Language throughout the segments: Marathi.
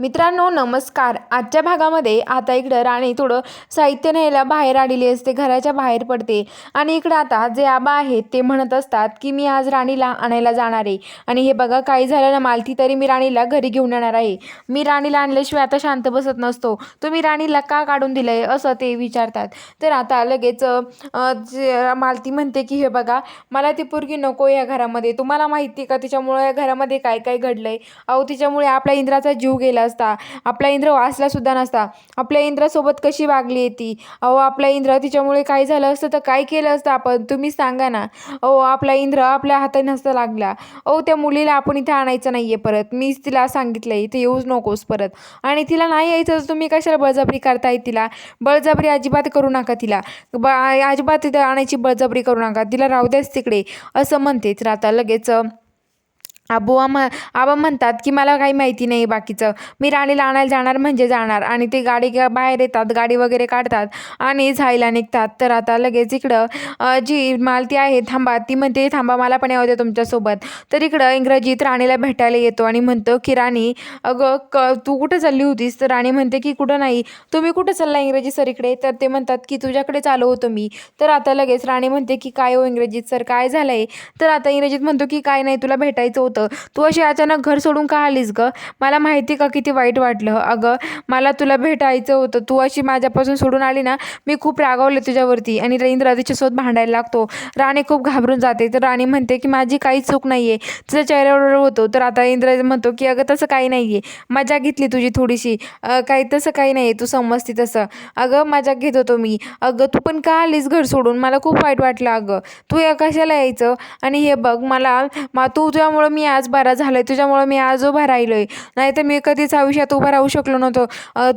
मित्रांनो नमस्कार. आजच्या भागामध्ये आता इकडं राणी थोडं साहित्य न्यायला बाहेर आलेली असते घराच्या बाहेर पडते. आणि इकडं आता जे आबा आहेत ते म्हणत असतात की मी आज राणीला आणायला जाणार आहे. आणि हे बघा काही झालं ना मालती तरी मी राणीला घरी घेऊन येणार आहे. मी राणीला आणल्याशिवाय आता शांत बसत नसतो. तुम्ही राणीला का काढून दिलं आहे असं ते विचारतात. तर आता लगेच जे मालती म्हणते की हे बघा मला ती पोरगी नको या घरामध्ये. तुम्हाला माहिती आहे का तिच्यामुळे या घरामध्ये काय काय घडलं आहे अहो तिच्यामुळे आपल्या इंद्राचा जीव गेला असता. आपला इंद्र वाचला सुद्धा नसता. आपल्या इंद्रासोबत कशी वागली आहे ती अहो आपला इंद्र तिच्यामुळे काय झालं असतं तर काय केलं असतं आपण? तुम्ही सांगा ना. अहो आपला इंद्र आपल्या हाताने नसता लागला. अहो त्या मुलीला आपण इथे आणायचं नाही आहे परत. मीच तिला सांगितलं इथे येऊच नकोस परत. आणि तिला नाही यायचं तर तुम्ही कशाला बळजबरी करताय तिला? बळजबरी अजिबात करू नका तिला. ब अजिबात तिथे आणायची बळजबरी करू नका. तिला राहू द्याच तिकडे. असं म्हणतेच राहता. लगेच आबुआ म आबा म्हणतात की मला काही माहिती नाही बाकीचं. मी राणीला आणायला जाणार म्हणजे जाणार. आणि ते गाडी बाहेर येतात गाडी वगैरे काढतात आणि झायला निघतात. तर आता लगेच इकडं जी मालती आहे थांबा. ती म्हणते थांबा मला पण यावं दे तुमच्यासोबत. तर इकडं इंग्रजीत राणीला भेटायला येतो आणि म्हणतो की राणी अगं क तू कुठं चालली होतीस? तर राणी म्हणते की कुठं नाही. तुम्ही कुठं चालला इंग्रजी सर इकडे? तर ते म्हणतात की तुझ्याकडे चालू होतो मी. तर आता लगेच राणी म्हणते की काय हो इंग्रजीत सर? काय झालं आहे तर आता इंग्रजीत म्हणतो की काय नाही तुला भेटायचं होतं तू अशी अचानक घर सोडून का आलीस गं? मला माहिती का किती वाईट वाटलं? अगं मला तुला भेटायचं होतं. तू अशी माझ्यापासून सोडून आली ना मी खूप रागावले तुझ्यावरती आणि रवींद्र तिच्यासोबत भांडायला लागतो. राणी खूप घाबरून जाते. तर राणी म्हणते की माझी काहीच चूक नाही आहे तिचा चेहऱ्यावर होतो. तर आता इंद्र म्हणतो की अगं तसं काही नाही आहे मजा घेतली तुझी थोडीशी. काही तसं काही नाही आहे तू समजते तसं. अगं मजा घेत होतो मी. अगं तू पण का आलीस घर सोडून? मला खूप वाईट वाटलं अगं. तू या कशाला यायचं? आणि हे बघ मला मा तू तुझ्यामुळं मी मी आज बरा झालं आहे तुझ्यामुळं मी आज उभा राहिलो आहे नाही तर मी कधीच आयुष्यात उभा राहू शकलो नव्हतो.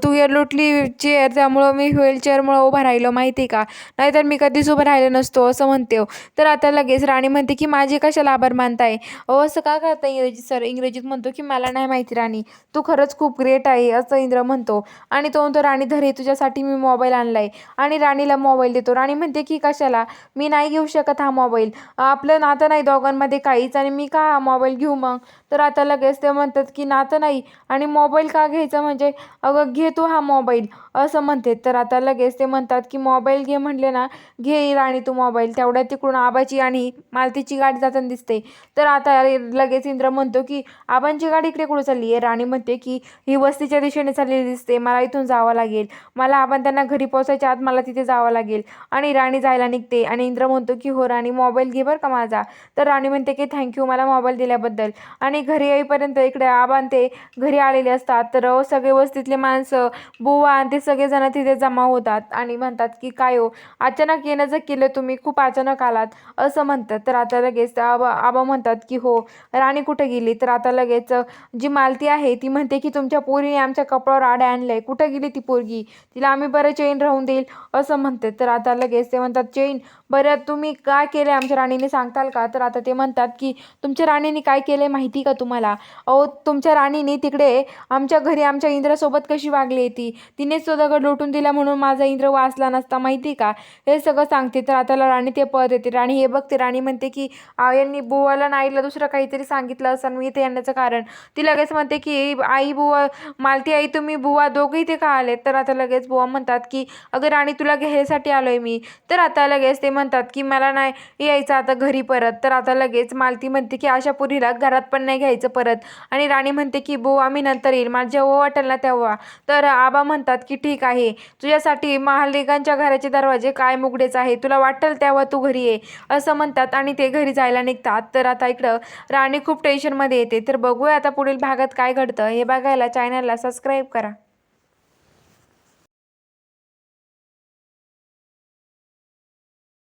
तू ये लुटली चेअर त्यामुळं मी व्हीलचेअरमुळं उभा राहिलो माहिती आहे का? नाहीतर मी कधीच उभं राहिलो नसतो असं म्हणते हो. तर आता लगेच राणी म्हणते की माझी कशाला आभार मानताय अहो असं का करता इंग्रजीत सर? इंग्रजीत म्हणतो की मला नाही माहिती राणी तू खरंच खूप ग्रेट आहे असं इंद्र म्हणतो. आणि तो म्हणतो राणी धरे तुझ्यासाठी मी मोबाईल आणला आहे आणि राणीला मोबाईल देतो. राणी म्हणते की कशाला? मी नाही घेऊ शकत हा मोबाईल आपलं नातं नाही दोघांमध्ये काहीच आणि मी का हा मोबाईल घेऊ मग. तर आता लगेच ते म्हणतात की नातं नाही आणि मोबाईल का घ्यायचा? म्हणजे अगं घे तू हा मोबाईल. असं म्हणते. तर आता लगेच ते म्हणतात की मोबाईल घे म्हणले ना घे राणी तू मोबाईल. तेवढ्या तिकडून आबाची आणि मालतीची गाडी जाताना दिसते. तर आता लगेच इंद्र म्हणतो की आबांची गाडी इकडे कुठं चालली आहे? राणी म्हणते की ही वस्तीच्या दिशेने चाललेली दिसते. मला इथून जावं लागेल. मला आपण त्यांना घरी पोचायच्या आत मला तिथे जावं लागेल. आणि राणी जायला निघते. आणि इंद्र म्हणतो की हो राणी मोबाईल घे बरं का माझा. तर राणी म्हणते की थँक्यू मला मोबाईल दिल्याबद्दल. आणि आणि घरी येईपर्यंत इकडे आबान ते घरी आलेले असतात. तर सगळे वस्तीतले माणसं बुवा आणि ते सगळेजण तिथे जमा होतात आणि म्हणतात की काय हो अचानक येणं जर केलं तुम्ही खूप अचानक आलात असं म्हणतात. तर आता लगेच आबा आबा म्हणतात की हो राणी कुठे गेली? तर आता लगेच जी मालती आहे ती म्हणते की तुमच्या पोरीने आमच्या कपड्यावर आड्या आणलंय. कुठं गेली ती पोरगी? तिला आम्ही बरं चेन राहून देईल असं म्हणते तर आता लगेच ते म्हणतात चेन बरं तुम्ही काय केलं आमच्या राणीने? सांगताल का? तर आता ते म्हणतात की तुमच्या राणीने काय केलं माहिती का तुम्हाला? अहो तुमच्या राणीने तिकडे आमच्या घरी आमच्या इंद्रासोबत कशी वागली ती? तिनेच तो दगड लोटून दिला म्हणून माझा इंद्र वाचला नसता माहिती का? हे सगळं सांगते तर आताला राणी ते परत येते. राणी हे बघते राणी म्हणते की आ, यांनी बुवाला नाईला दुसरं काहीतरी सांगितलं असं मी इथे येण्याचं कारण. ती लगेच म्हणते की आई बुवा मालती आई तुम्ही बुवा दोघंही ते का आले तर आता लगेच बुवा म्हणतात की अगं राणी तुला घ्यायसाठी आलो आहे मी. तर आता लगेच ते म्हणतात की मला नाही यायचं आता घरी परत. तर आता लगेच मालती म्हणते की अशा पुरीला घरात पण नाही घ्यायचं परत. आणि राणी म्हणते की बो आम्ही नंतर येईल. मला जेव्हा वाटेल ना तेव्हा. तर आबा म्हणतात की ठीक आहे. तुझ्यासाठी महालिकांच्या घराचे दरवाजे काय मुगडेच आहे? तुला वाटेल तेव्हा तू घरी ये. असं म्हणतात आणि ते घरी जायला निघतात. तर आता इकडं राणी खूप टेन्शनमध्ये येते. तर बघूया आता पुढील भागात काय घडतं. हे बघायला चॅनलला सबस्क्राईब करा.